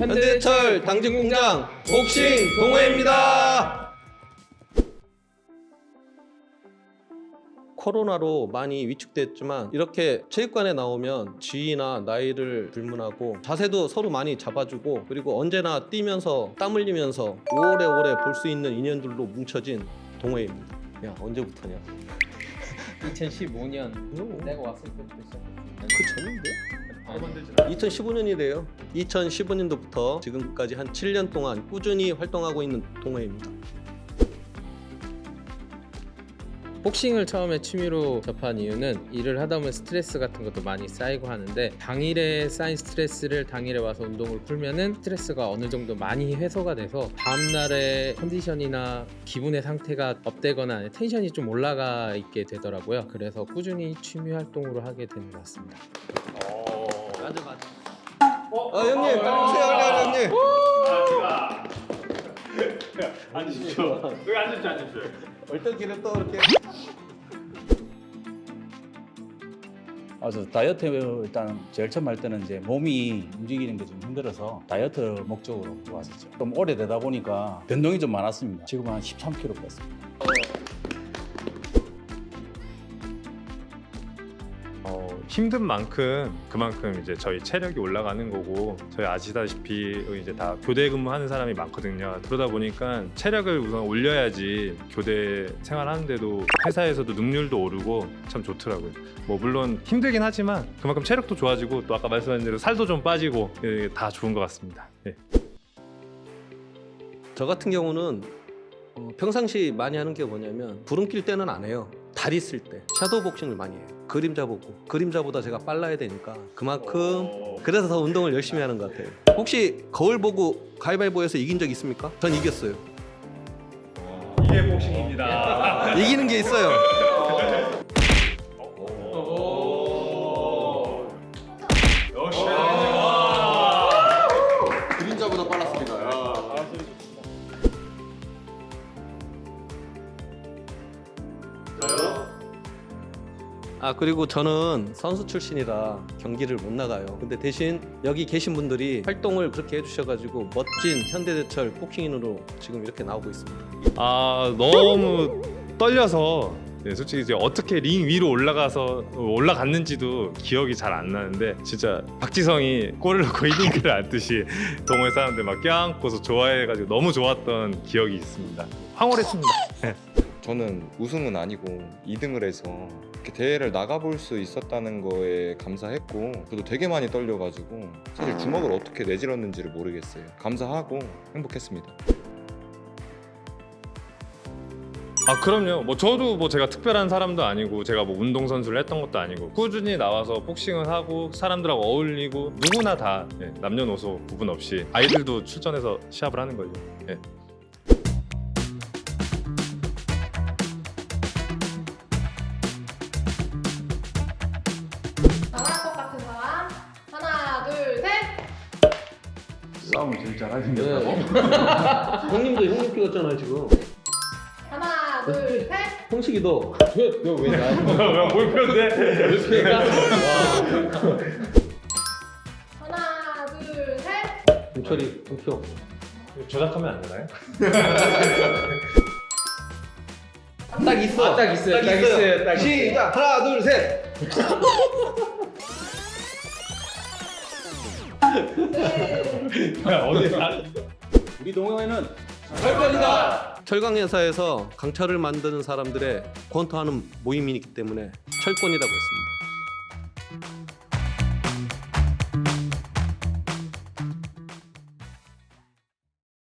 현대철 당직공장 복싱 동호회입니다. 코로나로 많이 위축됐지만 이렇게 체육관에 나오면 지위나 나이를 불문하고 자세도 서로 많이 잡아주고 그리고 언제나 뛰면서 땀 흘리면서 오래오래 볼 수 있는 인연들로 뭉쳐진 동호회입니다. 야 언제부터냐? 2015년 내가 왔을 때부터 시작했어요. 그 전인데? 2015년이래요. 2015년도부터 지금까지 한 7년 동안 꾸준히 활동하고 있는 동호회입니다. 복싱을 처음에 취미로 접한 이유는 일을 하다 보면 스트레스 같은 것도 많이 쌓이고 하는데 당일에 쌓인 스트레스를 당일에 와서 운동을 풀면은 스트레스가 어느 정도 많이 해소가 돼서 다음날의 컨디션이나 기분의 상태가 업되거나 텐션이 좀 올라가 있게 되더라고요. 그래서 꾸준히 취미 활동으로 하게 된것 같습니다. 맞아 맞아. 어, 형님, 따라오세요, 형님, 형님. 앉으십시오. 여기 앉으십시오, 앉으십시오. 얼떨 길에 또 이렇게. 아, 저 다이어트 일단 제일 처음 할 때는 이제 몸이 움직이는 게 좀 힘들어서 다이어트 목적으로 왔었죠. 좀 오래되다 보니까 변동이 좀 많았습니다. 지금 한 13kg 뺐습니다. 어, 힘든 만큼 그만큼 이제 저희 체력이 올라가는 거고 저희 아시다시피 이제 다 교대 근무하는 사람이 많거든요. 그러다 보니까 체력을 우선 올려야지 교대 생활하는데도 회사에서도 능률도 오르고 참 좋더라고요. 뭐 물론 힘들긴 하지만 그만큼 체력도 좋아지고 또 아까 말씀하신 대로 살도 좀 빠지고 예, 다 좋은 것 같습니다. 예. 저 같은 경우는 어, 평상시 많이 하는 게 뭐냐면 구름 낄 때는 안 해요. 다리 쓸때 샤도우 복싱을 많이 해요. 그림자 보고 그림자보다 제가 빨라야 되니까 그만큼 그래서 더 운동을 열심히 하는 것 같아요. 혹시 거울 보고 가위바위보에서 이긴 적 있습니까? 전 이겼어요. 이게 복싱입니다. 이기는 게 있어요. 아 그리고 저는 선수 출신이라 경기를 못 나가요. 근데 대신 여기 계신 분들이 활동을 그렇게 해주셔가지고 멋진 현대제철 복싱인으로 지금 이렇게 나오고 있습니다. 아 너무 떨려서 네, 솔직히 이제 어떻게 링 위로 올라가서 올라갔는지도 기억이 잘 안 나는데 진짜 박지성이 골을 넣고 1인글을 안듯이 동호회 사람들 막 껴안고서 좋아해가지고 너무 좋았던 기억이 있습니다. 황홀했습니다. 저는 우승은 아니고 2등을 해서 이렇게 대회를 나가볼 수 있었다는 거에 감사했고 저도 되게 많이 떨려가지고 사실 주먹을 어떻게 내질렀는지를 모르겠어요 감사하고 행복했습니다 아 그럼요. 뭐 저도 뭐 제가 특별한 사람도 아니고 제가 뭐 운동 선수를 했던 것도 아니고 꾸준히 나와서 복싱을 하고 사람들하고 어울리고 누구나 다 예, 남녀노소 구분 없이 아이들도 출전해서 시합을 하는 거죠. 예. 싸움 제일 잘하시는 네. 형님도 형님 키웠잖아요 지금. 하나 둘 셋. 홍식이도 왜 나? 몰표인데 하나 둘 셋. 동철이 동표. 조작하면 안 되나요? 딱 있어. 아, 딱 있어요, 딱 있어요, 딱 있어요. 시작. 하나 둘 셋. 어디 우리 동호회는 철강 회사에서 강철을 만드는 사람들의 권투하는 모임이기 때문에 철권이라고 했습니다.